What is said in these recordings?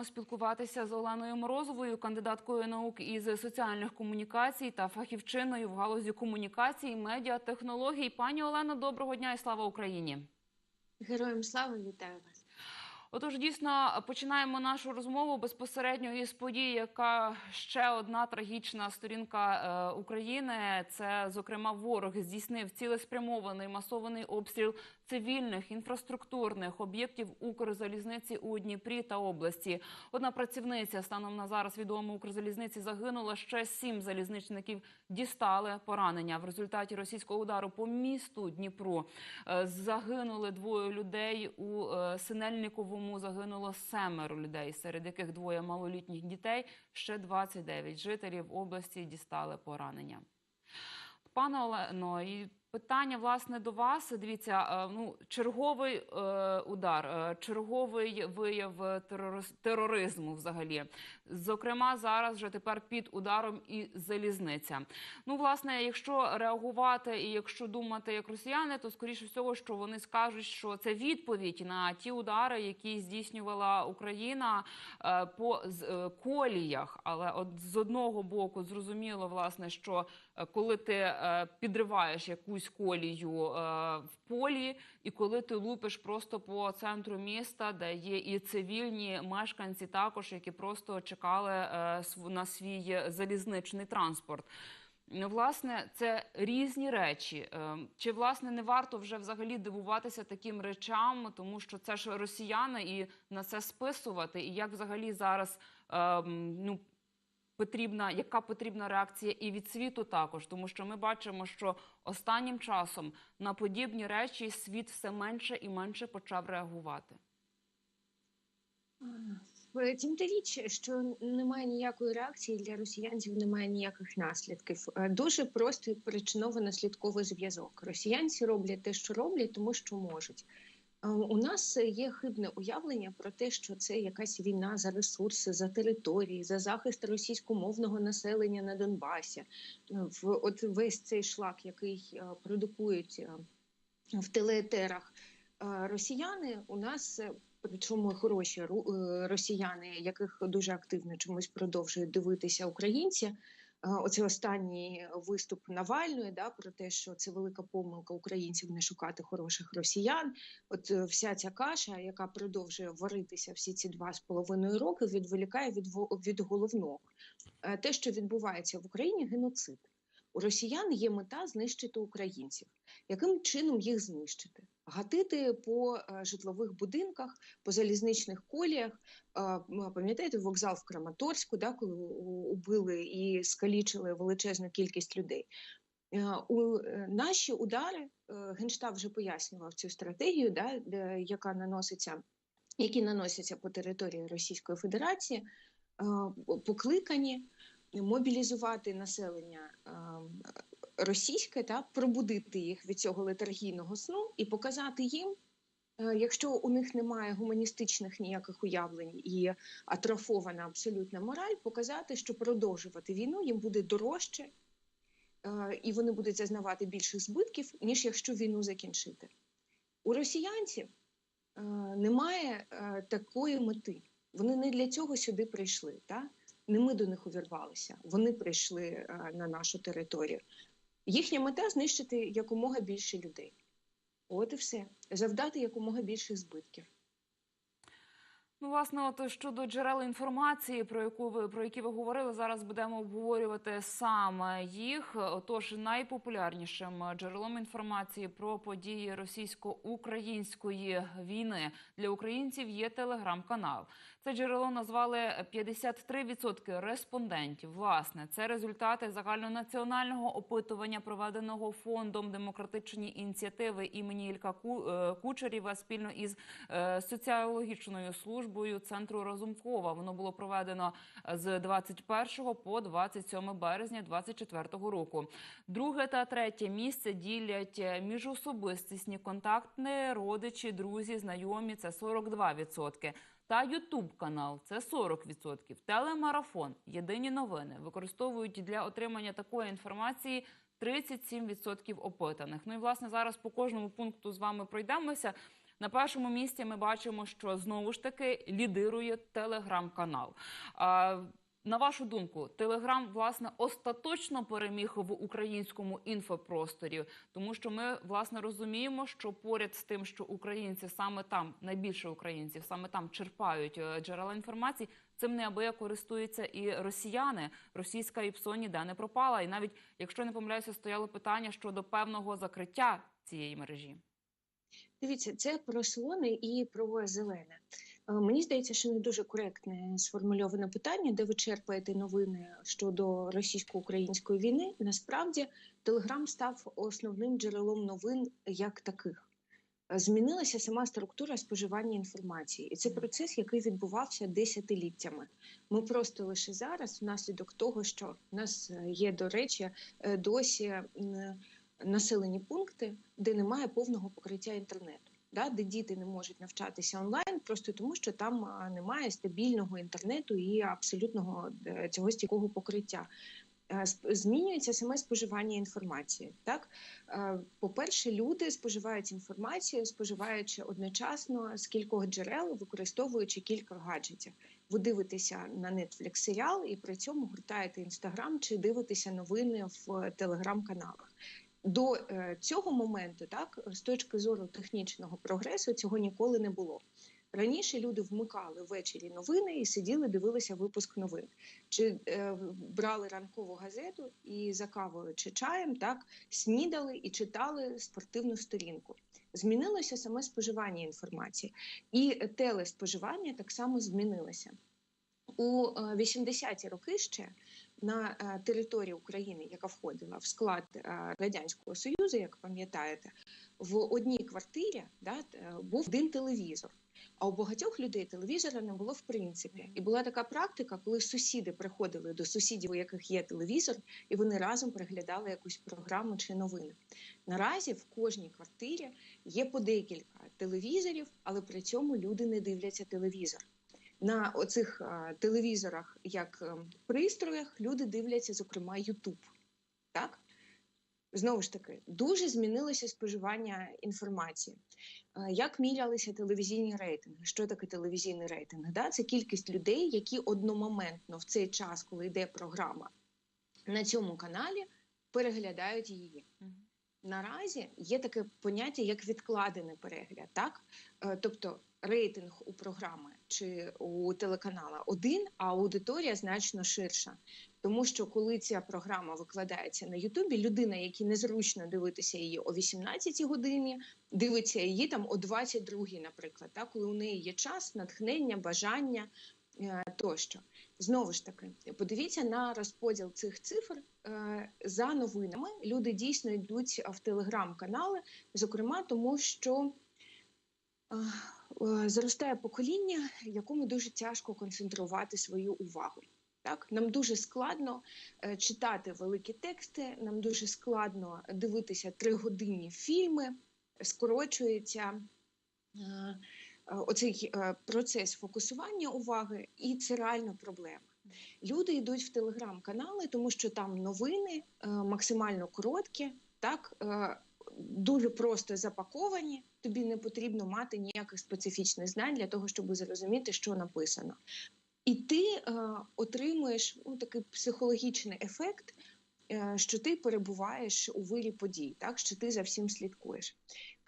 Продовжуємо спілкуватися з Оленою Морозовою, кандидаткою наук із соціальних комунікацій та фахівчиною в галузі комунікацій, медіатехнологій. Пані Олено, доброго дня і слава Україні. Героям слава вітаю вас. Отож, дійсно починаємо нашу розмову безпосередньо із події, яка ще одна трагічна сторінка е, України. Це, зокрема, ворог здійснив цілеспрямований масований обстріл цивільних інфраструктурних об'єктів Укрзалізниці у Дніпрі та області. Одна працівниця станом на зараз відомо Укрзалізниці загинула. Ще сім залізничників дістали поранення в результаті російського удару по місту Дніпру. е, Загинули двоє людей у е, Синельниковому. Загинуло семеро людей, серед яких двоє малолітніх дітей. Ще 29 жителів області дістали поранення. Пане Олено, питання власне до вас. Дивіться, е, ну черговий е, удар, е, черговий вияв тероризму взагалі. Зокрема, зараз вже тепер під ударом і залізниця. Ну, власне, якщо реагувати і якщо думати як росіяни, то скоріше всього, що вони скажуть, що це відповідь на ті удари, які здійснювала Україна е, по з- е, коліях. Але от з одного боку зрозуміло, власне, що е, коли ти е, підриваєш якусь колію е, в полі, і коли ти лупиш просто по центру міста, де є і цивільні мешканці, також які просто чекали е, на свій залізничний транспорт. Ну, Власне, це різні речі. Е, Чи власне не варто вже взагалі дивуватися таким речам, тому що це ж росіяни, і на це списувати, і як взагалі зараз ем, ну потрібна, яка потрібна реакція і від світу також, тому що ми бачимо, що останнім часом на подібні речі світ все менше і менше почав реагувати. Втім, та річ, що немає ніякої реакції для росіянців, немає ніяких наслідків. Е, Дуже простий причиново-наслідковий зв'язок. Росіянці роблять те, що роблять, тому що можуть. Е, У нас є хибне уявлення про те, що це якась війна за ресурси, за території, за захист російськомовного населення на Донбасі. Е, В от весь цей шлак, який е, продукують е, в телеетерах е, росіяни, у нас. е, Причому хороші е, росіяни, яких дуже активно чомусь продовжують дивитися українці. Е, Оце останній виступ Навальної, да, про те, що це велика помилка українців не шукати хороших росіян. От е, вся ця каша, яка продовжує варитися всі ці два з половиною роки, відволікає від, від головного. Е, Те, що відбувається в Україні, геноцид. У росіян є мета знищити українців. Яким чином їх знищити? Гатити по е, житлових будинках, по залізничних коліях. Е, Пам'ятаєте, вокзал в Краматорську, да, коли убили і скалічили величезну кількість людей. Е, У наші удари генштаб вже пояснював цю стратегію, да, яка наноситься, які наносяться по території Російської Федерації, покликані мобілізувати населення е, російське та пробудити їх від цього летаргійного сну і показати їм. е, Якщо у них немає гуманістичних ніяких уявлень і атрофована абсолютна мораль, показати, що продовжувати війну їм буде дорожче, е, і вони будуть зазнавати більших збитків, ніж якщо війну закінчити. У росіянців немає такої мети. Вони не для цього сюди прийшли. Та? Не ми до них увірвалися. Вони прийшли е, на нашу територію. Їхня мета знищити якомога більше людей. От і все. Завдати якомога більше збитків. Ну, власне, от щодо джерел інформації, про яку ви про які ви говорили, зараз будемо обговорювати саме їх. Отож, найпопулярнішим джерелом інформації про події російсько-української війни для українців є телеграм-канал. Це джерело назвали 53% респондентів. Власне, це результати загальнонаціонального опитування, проведеного фондом демократичні ініціативи імені Ілька е, Кучерєва спільно із е, соціологічною службою центру Разумкова. Воно було проведено з 21 по 27 березня 2024 року. Друге та третє місце ділять е, міжособистісні контакти, родичі, друзі, знайомі. Це 42%. Та Ютуб канал це 40%. Телемарафон, єдині новини використовують для отримання такої інформації 37% опитаних. Ну і власне зараз по кожному пункту з вами пройдемося. На першому місці ми бачимо, що знову ж таки лідирує телеграм-канал. На вашу думку, Телеграм власне остаточно переміг в українському інфопросторі, тому що ми власне розуміємо, що поряд з тим, що українці саме там найбільше українців саме там черпають е, джерела інформації, цим неабияк користуються і росіяни. Російська ІПСО ніде не пропала. І навіть якщо не помиляюся, стояло питання щодо певного закриття цієї мережі. Дивіться, це про слони і про зелене. Е, Мені здається, що не дуже коректне сформульоване питання, де ви черпаєте новини щодо російсько-української війни. Насправді, Телеграм став основним джерелом новин як таких. Е, Змінилася сама структура споживання інформації, і це процес, який відбувався десятиліттями. Ми просто лише зараз, внаслідок того, що в нас е, є, до речі, досі населені пункти, де немає повного покриття інтернету, да, де діти не можуть навчатися онлайн, просто тому що там немає стабільного інтернету і абсолютного е, цього стійкого покриття. Е, Змінюється саме споживання інформації. Так, Е, по-перше, люди споживають інформацію, споживаючи одночасно з кількох джерел, використовуючи кілька гаджетів. Ви дивитеся на Netflix серіал і при цьому гуртаєте інстаграм чи дивитеся новини в телеграм-каналах. До е, цього моменту, так, з точки зору технічного прогресу, цього ніколи не було. Раніше люди вмикали ввечері новини і сиділи, дивилися випуск новин, чи е, брали ранкову газету і за кавою чи чаєм так снідали і читали спортивну сторінку. Змінилося саме споживання інформації, і телеспоживання так само змінилося. У е, 80-ті роки ще на е, території України, яка входила в склад е, Радянського Союзу, як пам'ятаєте, в одній квартирі да, е, був один телевізор. А у багатьох людей телевізора не було в принципі. І була така практика, коли сусіди приходили до сусідів, у яких є телевізор, і вони разом переглядали якусь програму чи новини. Наразі в кожній квартирі є по декілька телевізорів, але при цьому люди не дивляться телевізор. На оцих телевізорах, як е, пристроях, люди дивляться, зокрема, Ютуб. Так? Знову ж таки, дуже змінилося споживання інформації. Е, Як мірялися телевізійні рейтинги? Що таке телевізійний рейтинг? Да? Це кількість людей, які одномоментно в цей час, коли йде програма на цьому каналі, переглядають її. Наразі є таке поняття, як відкладений перегляд, так? Е, Тобто рейтинг у програми чи у телеканала один, а аудиторія значно ширша. Тому що коли ця програма викладається на Ютубі, людина, якій незручно дивитися її о 18 годині, дивиться її там о 22, наприклад, так? коли у неї є час, натхнення, бажання е, тощо. Знову ж таки, подивіться на розподіл цих цифр е, за новинами. Люди дійсно йдуть в телеграм-канали, зокрема, тому що е, зростає покоління, якому дуже тяжко концентрувати свою увагу. Так, нам дуже складно е, читати великі тексти, нам дуже складно дивитися тригодинні фільми, скорочується е, е, оцей е, процес фокусування уваги, і це реально проблема. Люди йдуть в телеграм-канали, тому що там новини е, максимально короткі, так е, дуже просто запаковані. Тобі не потрібно мати ніяких специфічних знань для того, щоб зрозуміти, що написано. І ти е, отримуєш ну, такий психологічний ефект, е, що ти перебуваєш у вирі подій, так що ти за всім слідкуєш.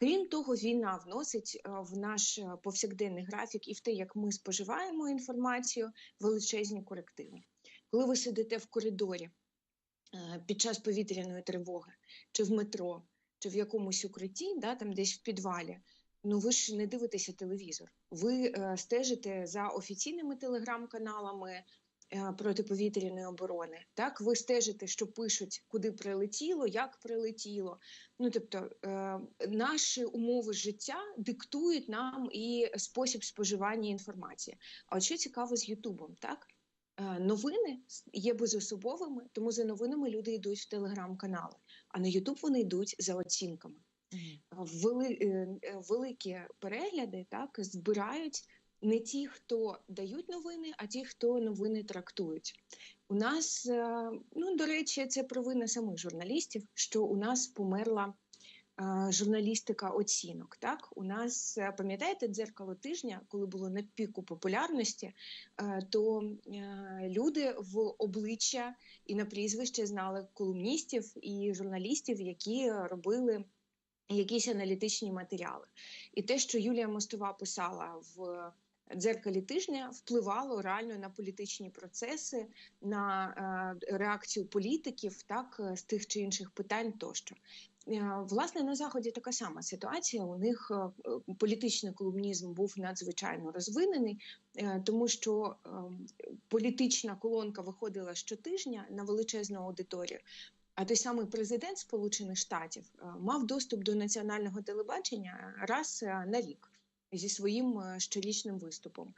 Крім того, війна вносить е, в наш е, повсякденний графік і в те, як ми споживаємо інформацію, величезні корективи. Коли ви сидите в коридорі е, під час повітряної тривоги, чи в метро, чи в якомусь укритті, да, там десь в підвалі, ну ви ж не дивитеся телевізор. Ви е, стежите за офіційними телеграм-каналами е, протиповітряної оборони. Так, ви стежите, що пишуть, куди прилетіло, як прилетіло. Ну тобто, е, наші умови життя диктують нам і спосіб споживання інформації. А от що цікаво з Ютубом, так? Е, Новини є безособовими, тому за новинами люди йдуть в телеграм-канали, а на Ютуб вони йдуть за оцінками вели, е, е, великі перегляди так збирають не ті, хто дають новини, а ті, хто новини трактують. У нас, е, ну до речі, це провина самих журналістів, що у нас померла журналістика оцінок. Так, у нас е, пам'ятаєте дзеркало тижня, коли було на піку популярності, е, то е, люди в обличчя і на прізвище знали колумністів і журналістів, які робили якісь аналітичні матеріали. І те, що Юлія Мостова писала в дзеркалі тижня, впливало реально на політичні процеси, на реакцію політиків, так з тих чи інших питань тощо. Е, Власне, на заході така сама ситуація. У них е, е, політичний колумнізм був надзвичайно розвинений, тому що політична колонка виходила щотижня на величезну аудиторію. А той самий президент Сполучених Штатів е, мав доступ до національного телебачення раз е, на рік зі своїм е, щорічним виступом.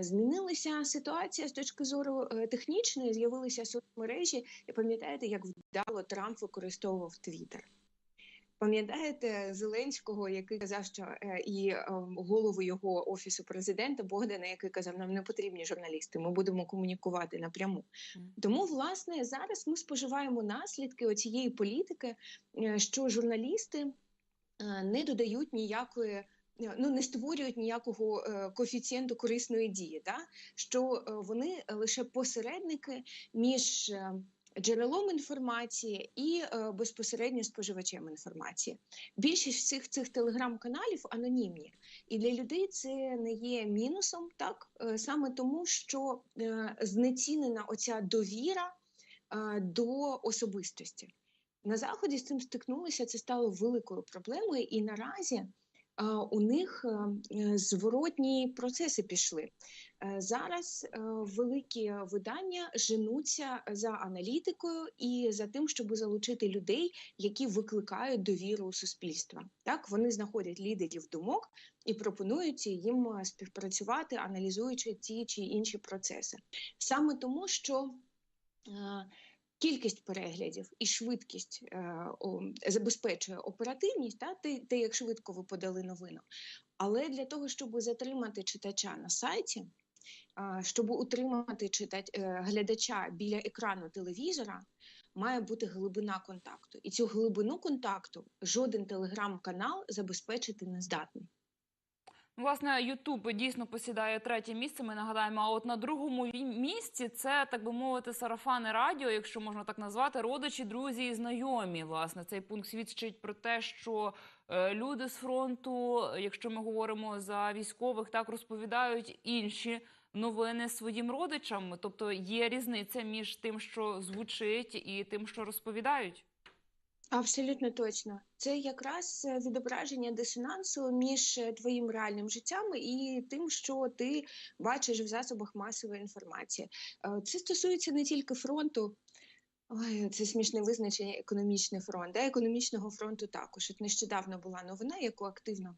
Змінилася ситуація з точки зору технічної, з'явилися соцмережі. І пам'ятаєте, як вдало Трамп використовував Твіттер? Пам'ятаєте Зеленського, який казав, що е, і е, голову його офісу президента Богдана, який казав, нам не потрібні журналісти, ми будемо комунікувати напряму. Тому, власне, зараз ми споживаємо наслідки оцієї політики, е, що журналісти не додають ніякої. Ну, не створюють ніякого коефіцієнту корисної дії, да? що вони лише посередники між джерелом інформації і е, безпосередньо споживачем інформації. Більшість всіх цих телеграм-каналів анонімні, і для людей це не є мінусом, так е, саме тому, що е, знецінена оця довіра до особистості. На заході з цим стикнулися. Це стало великою проблемою, і наразі у них е, е, зворотні процеси пішли. Е, Зараз е, великі видання женуться за аналітикою і за тим, щоб залучити людей, які викликають довіру у суспільства. Так вони знаходять лідерів думок і пропонують їм співпрацювати, аналізуючи ті чи інші процеси. Саме тому, що Кількість переглядів і швидкість е, о, забезпечує оперативність, та те, те, як швидко ви подали новину. Але для того, щоб затримати читача на сайті, а, щоб утримати читач, е, глядача біля екрану телевізора, має бути глибина контакту. І цю глибину контакту жоден телеграм-канал забезпечити не здатний. Власне, Ютуб дійсно посідає третє місце. Ми нагадаємо. А от на другому місці це так би мовити сарафани радіо, якщо можна так назвати, родичі, друзі і знайомі. Власне, цей пункт свідчить про те, що е, люди з фронту, якщо ми говоримо за військових, так розповідають інші новини своїм родичам. Тобто є різниця між тим, що звучить, і тим, що розповідають. Абсолютно точно. Це якраз е, відображення дисонансу між е, твоїм реальним життям і тим, що ти бачиш в засобах масової інформації. Е, Це стосується не тільки фронту. Ой, це смішне визначення економічний фронт. Да, економічного фронту також. От нещодавно була новина, яку активно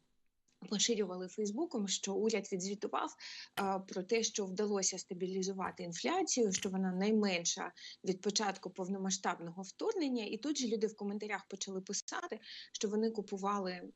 поширювали Фейсбуком, що уряд відзвітував е, про те, що вдалося стабілізувати інфляцію, що вона найменша від початку повномасштабного вторгнення. І тут же люди в коментарях почали писати, що вони купували е,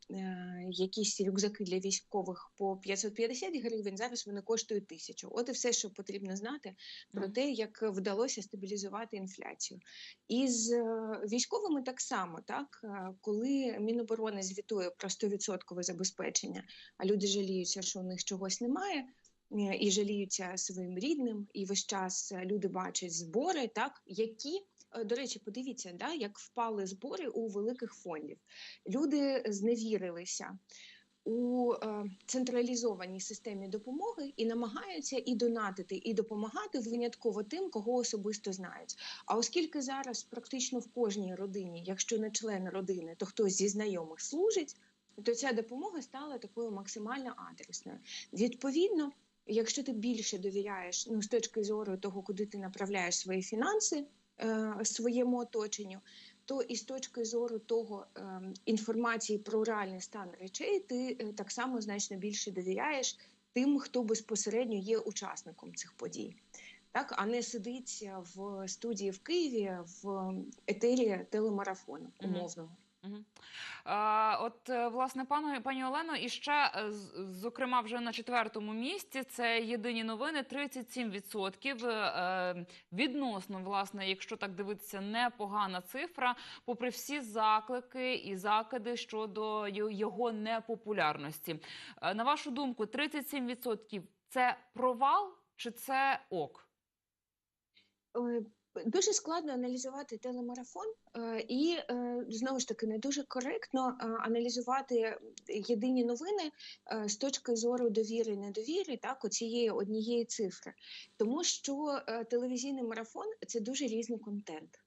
якісь рюкзаки для військових по 550 гривень. Зараз вони коштують тисячу. От і все, що потрібно знати про те, як вдалося стабілізувати інфляцію. І з е, військовими так само, так Е, коли Міноборони звітує про 100% забезпечення, а люди жаліються, що у них чогось немає. е, І жаліються своїм рідним, і весь час люди бачать збори, так які е, до речі, подивіться, да, як впали збори у великих фондів. Люди зневірилися у е, централізованій системі допомоги і намагаються і донатити, і допомагати винятково тим, кого особисто знають. А оскільки зараз практично в кожній родині, якщо не член родини, то хтось зі знайомих служить, то ця допомога стала такою максимально адресною. Відповідно, якщо ти більше довіряєш ну, з точки зору того, куди ти направляєш свої фінанси е, своєму оточенню, то і з точки зору того е, інформації про реальний стан речей, ти е, так само значно більше довіряєш тим, хто безпосередньо є учасником цих подій. Так, а не сидить в студії в Києві в етері телемарафону умовного. От е, власне пану пані Олено, і ще е, зокрема вже на четвертому місці це єдині новини. 37% е, відносно, власне, якщо так дивитися, непогана цифра, попри всі заклики і закиди щодо його непопулярності. На вашу думку, 37% – це провал чи це ок? Дуже складно аналізувати телемарафон, е, і е, знову ж таки не дуже коректно е, аналізувати єдині новини з точки зору довіри недовіри, так оцієї однієї цифри, тому що телевізійний марафон це дуже різний контент.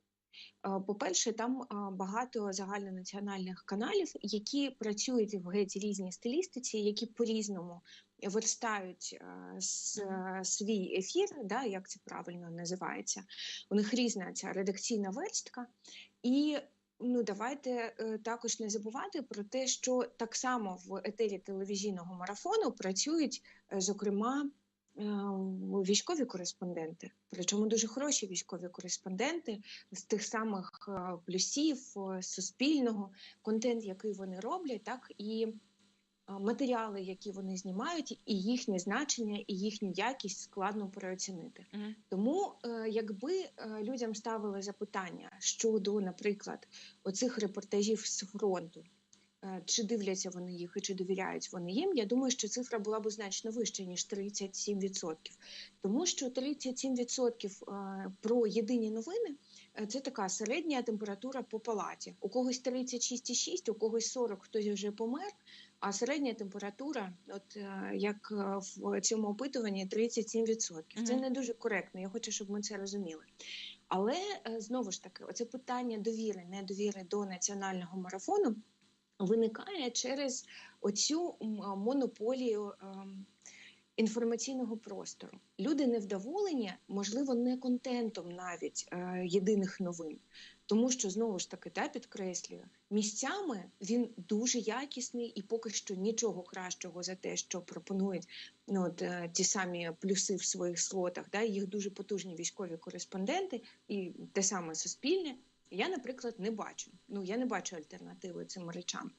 По-перше, там багато загальнонаціональних каналів, які працюють в геть різній стилістиці, які по-різному верстають е, с- е, свій ефір, да, як це правильно називається. У них різна ця редакційна верстка. І ну, давайте е, також не забувати про те, що так само в етері телевізійного марафону працюють, е, зокрема, е, військові кореспонденти, причому дуже хороші військові кореспонденти з тих самих е, плюсів е, суспільного, контент, який вони роблять, так і е, матеріали, які вони знімають, і їхнє значення, і їхню якість складно переоцінити. Мгм. Тому, е, якби е, людям ставили запитання щодо, наприклад, оцих репортажів з фронту, е, чи дивляться вони їх і чи довіряють вони їм, я думаю, що цифра була б значно вища, ніж 37%. Тому що 37% е, про єдині новини е, це така середня температура по палаті. У когось 36,6, у когось 40, хтось вже помер. А середня температура, от е, як е, в цьому опитуванні, 37%. Це не дуже коректно. Я хочу, щоб ми це розуміли. Але е, знову ж таки, оце питання довіри, недовіри до національного марафону виникає через оцю монополію. ем, Інформаційного простору люди невдоволені, можливо, не контентом навіть е, єдиних новин, тому що знову ж таки та підкреслюю, місцями він дуже якісний і поки що нічого кращого за те, що пропонують ну, от, е, ті самі плюси в своїх слотах, да, їх дуже потужні військові кореспонденти і те саме суспільне. Я, наприклад, не бачу. Ну я не бачу альтернативи цим речам.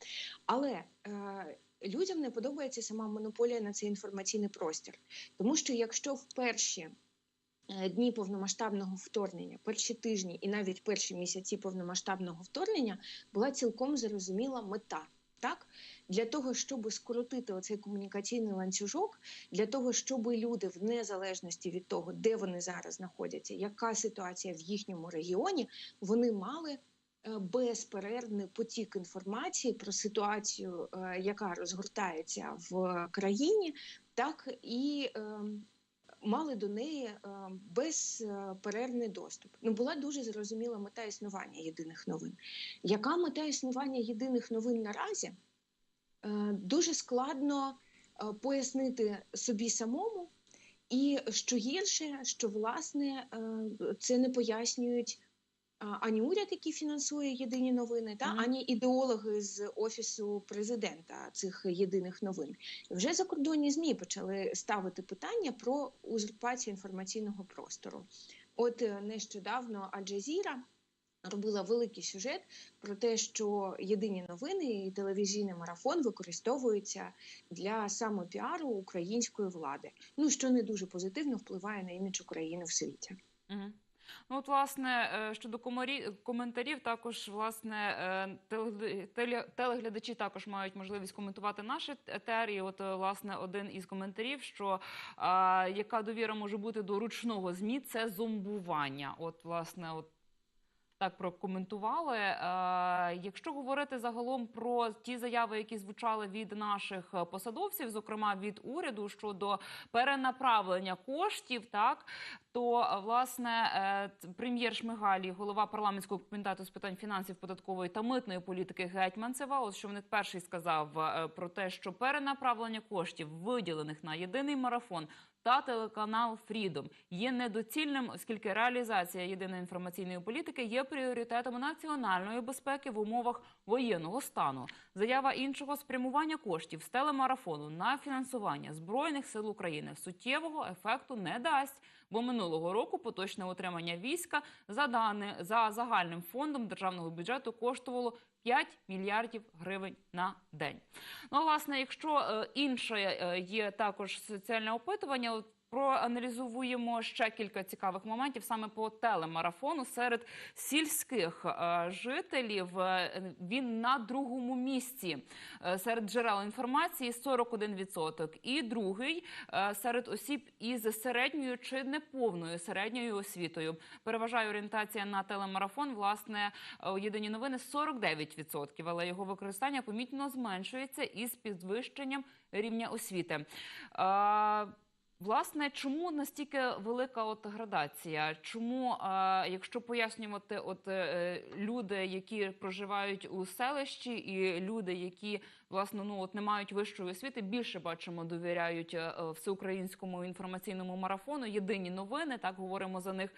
Але е, людям не подобається сама монополія на цей інформаційний простір, тому що якщо в перші дні повномасштабного вторгнення, перші тижні і навіть перші місяці повномасштабного вторгнення була цілком зрозуміла мета. Так, для того, щоб скоротити оцей комунікаційний ланцюжок, для того, щоб люди в незалежності від того, де вони зараз знаходяться, яка ситуація в їхньому регіоні, вони мали е, безперервний потік інформації про ситуацію, е, яка розгортається в країні, так і е, мали до неї е, безперервний доступ. Ну була дуже зрозуміла мета існування єдиних новин. Яка мета існування єдиних новин наразі? Е, Дуже складно е, пояснити собі самому, і що гірше, що власне е, це не пояснюють ані уряд, який фінансує єдині новини, та ані ідеологи з офісу президента цих єдиних новин. І вже закордонні змі почали ставити питання про узурпацію інформаційного простору. От е, нещодавно Аль-Джазіра робила великий сюжет про те, що єдині новини і телевізійний марафон використовуються для самопіару української влади. Ну що не дуже позитивно впливає на імідж України в світі. Мгм. Ну, от, власне, е, щодо коментарів, також власне е, телеглядачі- також мають можливість коментувати наші етер. І от е, власне один із коментарів, що яка довіра може бути до ручного змі, це зомбування. От, власне, от. Так прокоментували. Е, якщо говорити загалом про ті заяви, які звучали від наших посадовців, зокрема від уряду щодо перенаправлення коштів, так то е, власне е, прем'єр Шмигаль, і голова парламентського комітету з питань фінансів, податкової та митної політики Гетьманцева, ось що він перший сказав про те, що перенаправлення коштів, виділених на єдиний марафон та телеканал Фрідом є недоцільним, оскільки реалізація єдиної інформаційної політики є пріоритетом національної безпеки в умовах воєнного стану. Заява іншого спрямування коштів з телемарафону на фінансування збройних сил України суттєвого ефекту не дасть. Бо минулого року поточне утримання війська за дане за загальним фондом державного бюджету коштувало 5 мільярдів гривень на день. Ну, власне, якщо е, інше е, є також соціальне опитування, проаналізуємо ще кілька цікавих моментів саме по телемарафону серед сільських е, жителів. е, Він на другому місці е, серед джерел інформації 41%. І другий серед осіб із середньою чи неповною середньою освітою. Переважає орієнтація на телемарафон. Власне, у єдині новини 49%, але його використання помітно зменшується із підвищенням рівня освіти. Власне, чому настільки велика от градація? Чому, е, якщо пояснювати, от е, люди, які проживають у селищі, і люди, які власне ну от не мають вищої освіти, більше бачимо, довіряють е, всеукраїнському інформаційному марафону. Єдині новини, так говоримо за них.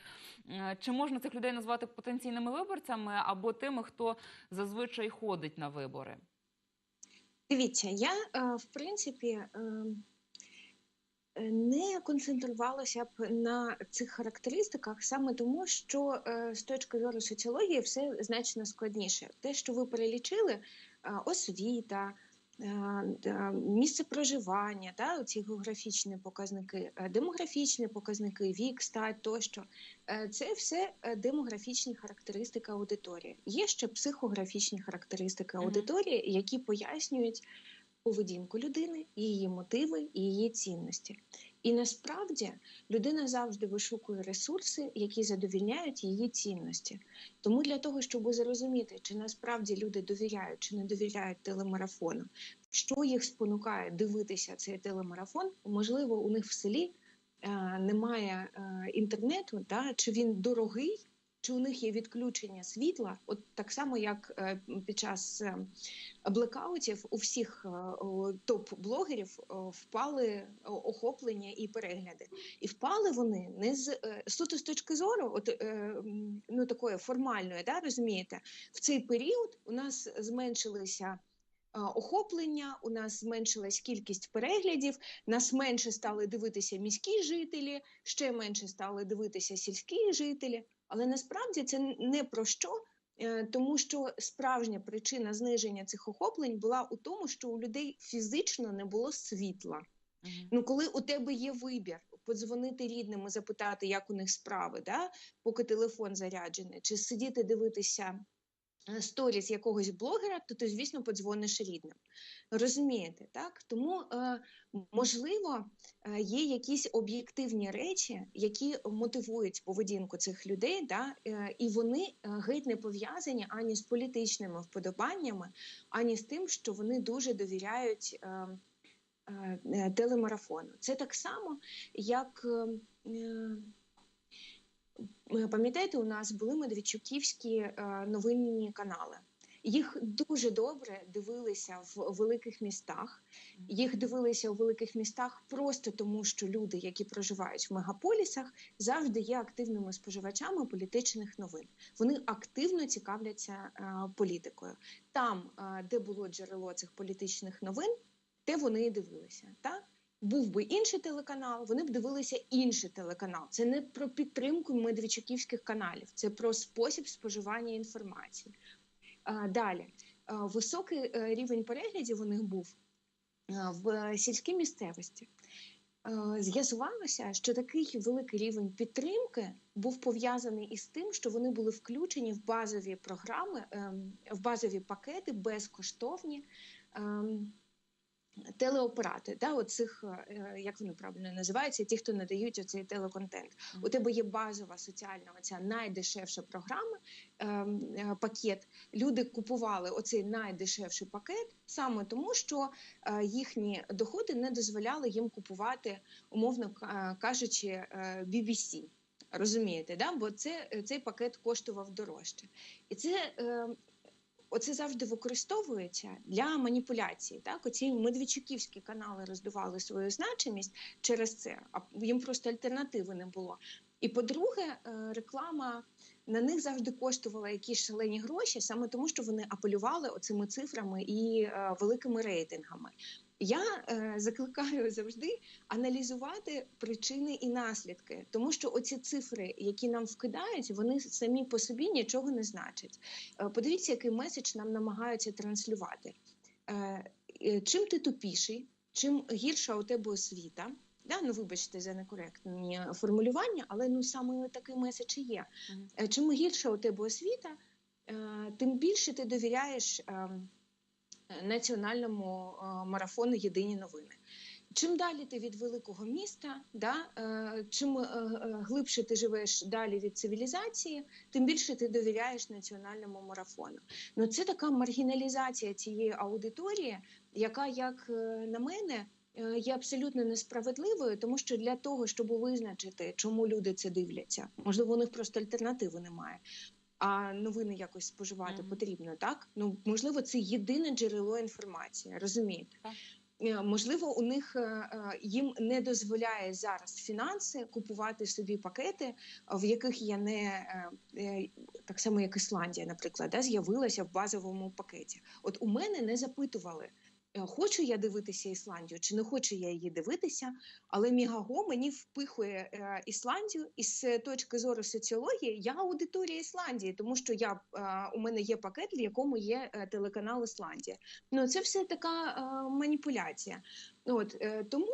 Чи можна цих людей назвати потенційними виборцями або тими, хто зазвичай ходить на вибори? Дивіться, я в принципі не концентрувалася б на цих характеристиках саме тому, що е, з точки зору соціології все значно складніше. Те, що ви перелічили, е, освіта, е, місце проживання, да, ці географічні показники, е, демографічні показники, вік, стать тощо. Е, Це все е, демографічні характеристики аудиторії. Є ще психографічні характеристики аудиторії, які пояснюють поведінку людини, її мотиви і її цінності. І насправді людина завжди вишукує ресурси, які задовільняють її цінності. Тому для того, щоб зрозуміти, чи насправді люди довіряють чи не довіряють телемарафону, що їх спонукає дивитися цей телемарафон, можливо, у них в селі е, немає е, інтернету, да, чи він дорогий, чи у них є відключення світла, от так само, як е, під час е, блекаутів у всіх е, топ-блогерів впали охоплення і перегляди. І впали вони не з суто з точки зору, от ну такої формальної, да, розумієте, в цей період у нас зменшилися. Охоплення, у нас зменшилась кількість переглядів, нас менше стали дивитися міські жителі, ще менше стали дивитися сільські жителі. Але насправді це не про що, е, тому що справжня причина зниження цих охоплень була у тому, що у людей фізично не було світла. Ну, коли у тебе є вибір, подзвонити рідним і запитати, як у них справи, да, поки телефон заряджений, чи сидіти дивитися сторіс якогось блогера, то ти, звісно, подзвониш рідним. Розумієте, так? Тому, е, можливо, е, є якісь об'єктивні речі, які мотивують поведінку цих людей, да, е, і вони е, геть не пов'язані ані з політичними вподобаннями, ані з тим, що вони дуже довіряють. Е, е, е, телемарафону. Це так само, як е, е, пам'ятаєте, у нас були медведчуківські е, новинні канали. Їх дуже добре дивилися в великих містах. Їх дивилися у великих містах просто тому, що люди, які проживають в мегаполісах, завжди є активними споживачами політичних новин. Вони активно цікавляться е, політикою. Там, е, де було джерело цих політичних новин, те вони і дивилися. Так? Був би інший телеканал, вони б дивилися інший телеканал. Це не про підтримку медведчуківських каналів, це про спосіб споживання інформації. Далі високий е, рівень переглядів у них був в сільській місцевості. З'ясувалося, що такий великий рівень підтримки був пов'язаний із тим, що вони були включені в базові програми, ем, в базові пакети безкоштовні. Телеоперати, да, оцих, е, як вони правильно називаються, ті, хто надають оцей телеконтент. У тебе є базова соціальна, оця найдешевша програма, ем, е, пакет. Люди купували оцей найдешевший пакет саме тому, що е, їхні доходи не дозволяли їм купувати, умовно кажучи, е, BBC. Розумієте, да? бо це, цей пакет коштував дорожче. І це е, оце завжди використовується для маніпуляції. Так, оці медведчуківські канали роздували свою значимість через це, а їм просто альтернативи не було. І по-друге, е, реклама на них завжди коштувала якісь шалені гроші, саме тому, що вони апелювали оцими цифрами і е, великими рейтингами. Я е, закликаю завжди аналізувати причини і наслідки, тому що оці цифри, які нам вкидають, вони самі по собі нічого не значать. Е, подивіться, який меседж нам намагаються транслювати. Е, е, чим ти тупіший, чим гірша у тебе освіта. Да, ну вибачте за некоректні формулювання, але ну саме такий меседж і є. Е, Чим гірша у тебе освіта, е, тим більше ти довіряєш е, національному е, марафону Єдині новини. Чим далі ти від великого міста, да, е, чим е, глибше ти живеш далі від цивілізації, тим більше ти довіряєш національному марафону. Ну це така маргіналізація цієї аудиторії, яка, як на мене, є абсолютно несправедливою, тому що для того, щоб визначити, чому люди це дивляться, можливо, у них просто альтернативи немає. А новини якось споживати Мгм. потрібно, так? Ну можливо, це єдине джерело інформації, розумієте? Так. Е, Можливо, у них е, е, їм не дозволяє зараз фінанси купувати собі пакети, в яких я не так само, як Ісландія, наприклад, да, з'явилася в базовому пакеті. От у мене не запитували. Е, Хочу я дивитися Ісландію, чи не хочу я її дивитися, але Мігаго мені впихує е, Ісландію, і з точки зору соціології я аудиторія Ісландії, тому що я е, у мене є пакет, в якому є телеканал Ісландія. Ну це все така маніпуляція. От тому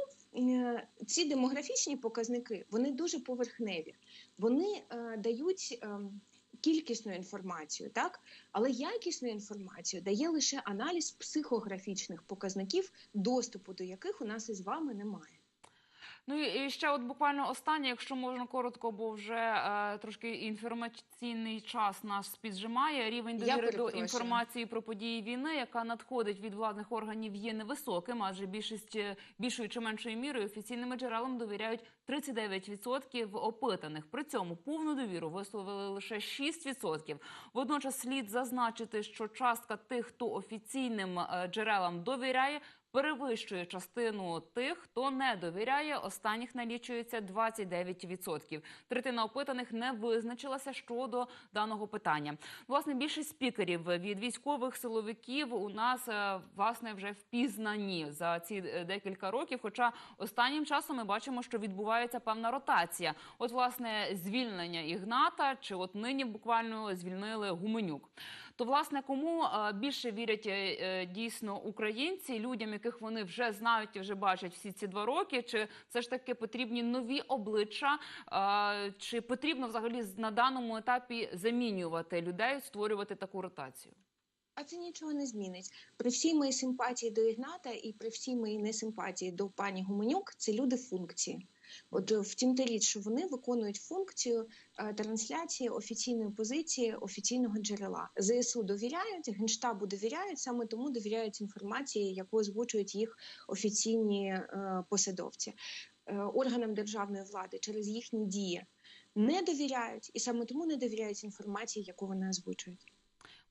ці демографічні показники вони дуже поверхневі. Вони дають. Кількісну інформацію, так але якісну інформацію дає лише аналіз психографічних показників, доступу до яких у нас із вами немає. Ну і ще от буквально останнє, якщо можна коротко, бо вже е, трошки інформаційний час нас піджимає. Рівень довіри до інформації про події війни, яка надходить від владних органів, є невисоким, адже більшість е, більшою чи меншою мірою офіційними джерелам довіряють 39% опитаних. При цьому повну довіру висловили лише 6%. Водночас слід зазначити, що частка тих, хто офіційним е, джерелам довіряє, перевищує частину тих, хто не довіряє. Останніх налічується 29%. Третина опитаних не визначилася щодо даного питання. Власне, більшість спікерів від військових силовиків у нас е, власне вже впізнані за ці е, декілька років. Хоча останнім часом ми бачимо, що відбувається певна ротація. От, власне, звільнення Ігната, чи от нині буквально звільнили Гуменюк. То власне кому е, більше вірять е, е, дійсно українці, людям, яких вони вже знають і вже бачать всі ці два роки, чи все ж таки потрібні нові обличчя, чи потрібно взагалі на даному етапі замінювати людей, створювати таку ротацію? А це нічого не змінить. При всій моїй симпатії до Ігната і при всій моїй несимпатії до пані Гуменюк, це люди функції. От втім, та річ, що вони виконують функцію е, трансляції офіційної позиції офіційного джерела. ЗСУ довіряють, генштабу довіряють, саме тому довіряють інформації, яку озвучують їх офіційні е, посадовці. Е, органам державної влади через їхні дії не довіряють, і саме тому не довіряють інформації, яку вони озвучують.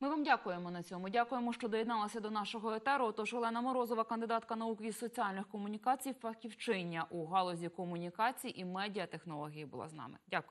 Ми вам дякуємо на цьому. Дякуємо, що доєдналися до нашого етеру. Тож Олена Морозова, кандидатка наук із соціальних комунікацій, фахівчиня у галузі комунікацій і медіатехнології, була з нами. Дякую.